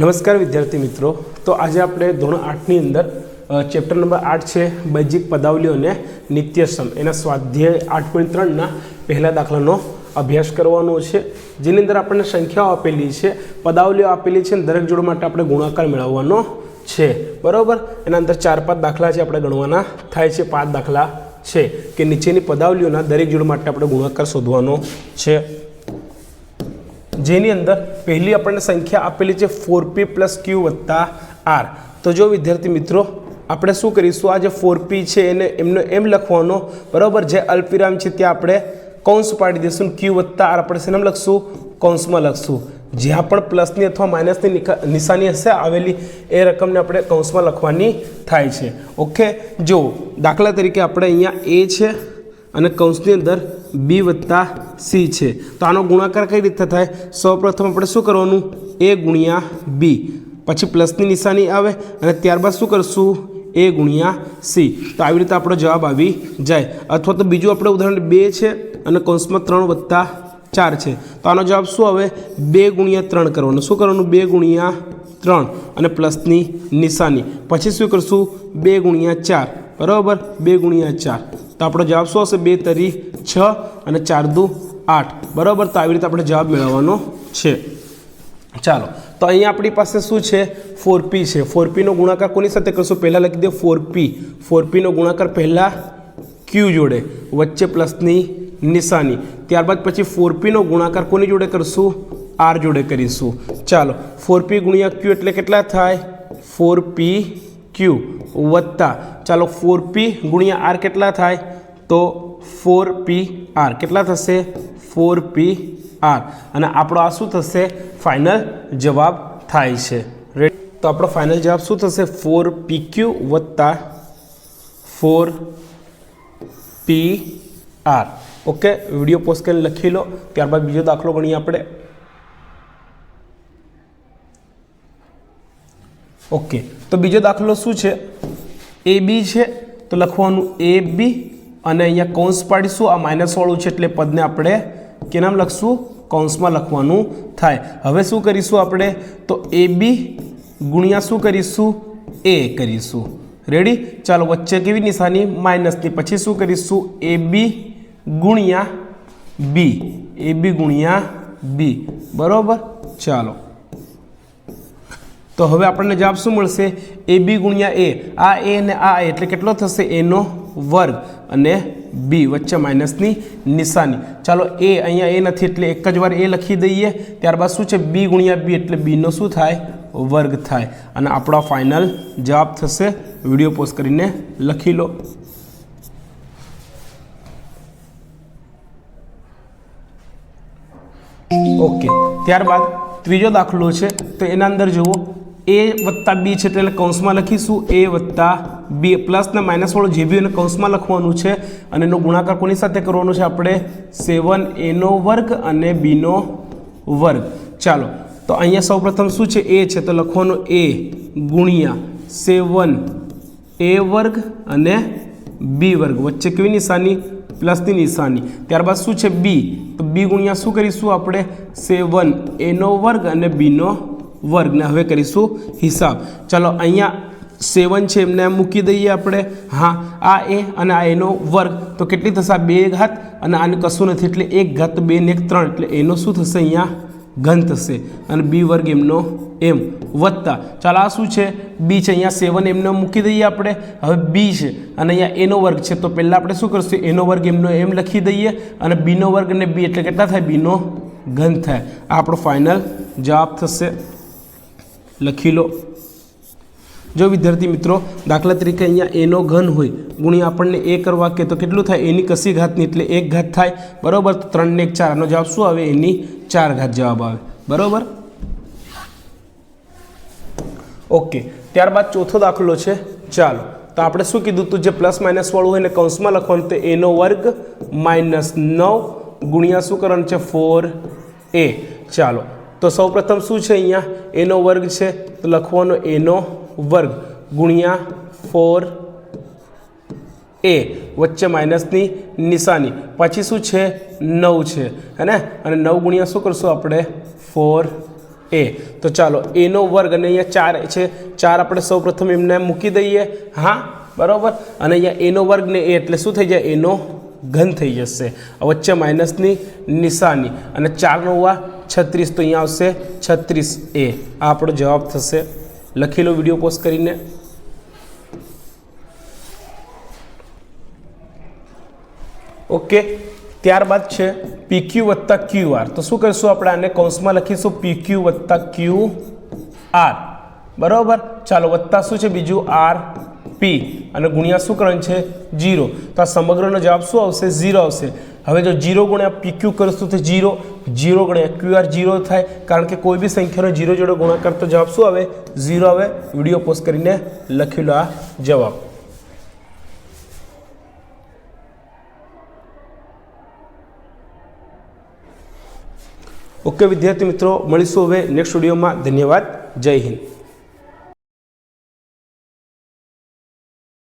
નમસ્કાર વિદ્યાર્થી મિત્રો. તો આજે આપણે ધોરણ આઠની અંદર ચેપ્ટર નંબર આઠ છે, બૈજિક પદાવલીઓ અને નિત્યસમ. એના સ્વાધ્યાય આઠ પોઈન્ટ ત્રણના પહેલા દાખલાનો અભ્યાસ કરવાનો છે. જેની અંદર આપણને સંખ્યાઓ આપેલી છે, પદાવલીઓ આપેલી છે, અને દરેક જોડ માટે આપણે ગુણાકાર મેળવવાનો છે. બરાબર? એના અંદર ચાર પાંચ દાખલા છે આપણે ગણવાના થાય છે, પાંચ દાખલા છે કે નીચેની પદાવલીઓના દરેક જોડ માટે આપણે ગુણાકાર શોધવાનો છે. જેની અંદર પહેલી આપણને સંખ્યા આપેલી છે ફોર પી પ્લસ ક્યુ વત્તા આર તો જો વિદ્યાર્થી મિત્રો, આપણે શું કરીશું? આ જે ફોર પી છે એને એમનો એમ લખવાનો. બરાબર? જે અલ્પિરામ છે ત્યાં આપણે કૌંસ પાડી દઈશું ક્યુ વત્તા આર આપણે શેનામ લખશું? કૌંસમાં લખશું. જ્યાં પણ પ્લસની અથવા માઇનસની નિશાની હશે, આવેલી એ રકમને આપણે કૌંસમાં લખવાની થાય છે. ઓકે, જો દાખલા તરીકે આપણે અહીંયા એ છે અને કૌંસની અંદર બી વત્તા સી છે. તો આનો ગુણાકાર કઈ રીતે થાય? સૌપ્રથમ આપણે શું કરવાનું? એ ગુણ્યા બી. પછી પ્લસની નિશાની આવે અને ત્યારબાદ શું કરશું? એ ગુણ્યા સી. તો આવી રીતે આપણો જવાબ આવી જાય. અથવા તો બીજું આપણે ઉદાહરણ બે છે અને કૌંસમાં ત્રણ વત્તા ચાર છે. તો આનો જવાબ શું આવે? બે ગુણ્યા ત્રણ કરવાનો. શું કરવાનું? બે ગુણ્યા ત્રણ અને પ્લસની નિશાની. પછી શું કરશું? બે ગુણ્યા ચાર. બરાબર? બે ગુણ્યા ચાર. તો આપણો જવાબ શું હશે? બે તરી છ અને ચાર દુ આઠ. બરાબર? તો આવી રીતે આપણે જવાબ મેળવવાનો છે. ચાલો. તો અહીંયા આપણી પાસે શું છે? ફોર પી છે. ફોર પીનો ગુણાકાર કોની સાથે કરશું? પહેલાં લખી દે ફોર પી ફોર પીનો ગુણાકાર પહેલાં ક્યુ જોડે. વચ્ચે પ્લસની નિશાની. ત્યારબાદ પછી ફોર પીનો ગુણાકાર કોની જોડે કરશું? આર જોડે કરીશું. ચાલો ફોર પી ગુણ્યા ક્યુ એટલે કેટલા થાય? ફોર પી ક્યુ વત્તા. ચાલો ફોર પી ગુણ્યા આર કેટલા થાય? તો ફોર પી આર. કેટલા થશે? Four P R. અને આપણો આ શું થશે? ફાઇનલ જવાબ થાય છે. તો આપણો ફાઇનલ જવાબ શું થશે? ફોર પી ક્યુ વત્તા four P R. Okay, video post કરીને લખી લો, ત્યારબાદ બીજો દાખલો ગણીએ આપણે. ઓકે, તો બીજો દાખલો શું છે? એ બી છે, તો લખવાનું એ બી અને અહીંયા કૌંસ પાડીશું. આ માઇનસવાળું છે એટલે પદને આપણે કે નામ લખશું? કૌંસમાં લખવાનું થાય. હવે શું કરીશું આપણે? તો એ બી ગુણ્યા શું કરીશું? એ કરીશું. રેડી ચાલો, વચ્ચે કેવી નિશાની? માઇનસની પછી શું કરીશું? એ બી ગુણ્યા બી એ બી ગુણ્યા બી બરાબર? ચાલો. તો હવે આપણને જવાબ શું મળશે? એ બી ગુણ્યા એ આ એ અને આ એ એટલે કેટલો થશે? એનો વર્ગ. અને બી વચ્ચે માઇનસની નિશાની. ચાલો એ અહીંયા એ નથી એટલે એક જ વાર એ લખી દઈએ. ત્યારબાદ શું છે? બી ગુણ્યા બી એટલે બીનો શું થાય? વર્ગ થાય. અને આપણો ફાઇનલ જવાબ થશે. વીડિયો પોસ્ટ કરીને લખી લો. ઓકે. ત્યારબાદ ત્રીજો દાખલો છે, તો એના અંદર જુઓ, એ વત્તા બી છે એટલે કૌંસમાં લખીશું, એ વત્તા બી, પ્લસ ને માઇનસ વાળું જે બી એને કૌંસમાં લખવાનું છે, અને એનો ગુણાકાર કોની સાથે કરવાનો છે આપણે? સેવન એનો વર્ગ અને બીનો વર્ગ. ચાલો, તો અહીંયા સૌપ્રથમ શું છે? એ છે, તો લખવાનું એ ગુણ્યા સેવન એ વર્ગ અને બી વર્ગ. વચ્ચે કેવી નિશાની? પ્લસની નિશાની ત્યારબાદ શું છે બી? તો બી ગુણ્યા શું કરીશું આપણે? સેવન એનો વર્ગ અને બીનો વર્ગને હવે કરીશું હિસાબ. ચાલો અહીંયા સેવન છે, એમને મૂકી દઈએ આપણે. હા, આ એ અને આ એનો વર્ગ. તો કેટલી થશે? બે ઘાત અને આને કશું નથી, એટલે એક ઘાત બે ને ત્રણ. એટલે એનો શું થશે અહીંયા? ઘન થશે અને બી વર્ગ એમનો એમ વત્તા ચાલો આ શું છે? બી છે. અહીંયા સેવન એમને મૂકી દઈએ આપણે. હવે બી છે. અને અહીંયા એનો વર્ગ છે. તો પહેલાં આપણે શું કરશું? એનો વર્ગ એમનો એમ લખી દઈએ અને બીનો વર્ગ અને બી એટલે કેટલા થાય? બીનો ઘન થાય. આપણો ફાઇનલ જવાબ થશે. લખી લો. જો વિદ્યાર્થી મિત્રો, દાખલા તરીકે અહીંયા એનો ઘન હોય, ગુણ્યા આપણને એ કરવા કે તો કેટલું થાય? એની કસી ઘાતની એટલે એક ઘાત થાય. બરાબર? તો ત્રણને એક ચાર. આનો જવાબ શું આવે? એની ચાર ઘાત જવાબ આવે. બરાબર? ઓકે. ત્યારબાદ ચોથો દાખલો છે. ચાલો. તો આપણે શું કીધું તું? જે પ્લસ માઇનસ વાળું હોય ને કૌંસમાં લખવાનું, તો એનો વર્ગ માઇનસ નવ ગુણ્યા શું કરવાનું છે? ફોર એ ચાલો. તો સૌપ્રથમ શું છે અહીંયા? એનો વર્ગ છે. તો લખવાનો એનો વર્ગ ગુણ્યા ફોર એ વચ્ચે માઇનસની નિશાની. પછી શું છે? નવ છે. હે અને નવ ગુણ્યા શું કરશું આપણે? Four A. તો ચાલો, એનો વર્ગ અને અહીંયા ચાર છે. ચાર આપણે સૌ પ્રથમ એમને મૂકી દઈએ. હા? બરાબર? અને અહીંયા એનો વર્ગ ને એ એટલે શું થઈ જાય? એનો ઘન થઈ જશે. વચ્ચે માઇનસની નિશાની. અને ચાર નવા છત્રીસ, તો અહીંયા આવશે છત્રીસ એ. આ આપણો જવાબ થશે લખી લો વીડિયો પોસ્ટ કરીને. ઓકે ત્યારબાદ છે પીક્યુ વત્તા ક્યુ આર તો શું કરીશું આપણે આને કૌંસમાં લખીશું? પીક્યુ વત્તા ક્યુ આર બરાબર? ચાલો, વત્તા શું છે? બીજું આર પી અને ગુણ્યા શું કરવાનું છે? જીરો તો આ સમગ્રનો જવાબ શું આવશે? ઝીરો આવશે. હવે જો જીરો ગુણ્યા પીક્યુ કરશું તો જીરો જીરો ગુણ્યા ક્યુ આર જીરો થાય, કારણ કે કોઈ બી સંખ્યાનો જીરો જોડે ગુણાકાર તો જવાબ શું આવે? ઝીરો આવે. વીડિયો પોસ્ટ કરીને લખી લો આ જવાબ. ઓકે, વિદ્યાર્થી મિત્રો, મળીશું હવે નેક્સ્ટ વિડીયોમાં ધન્યવાદ. જય હિન્દ.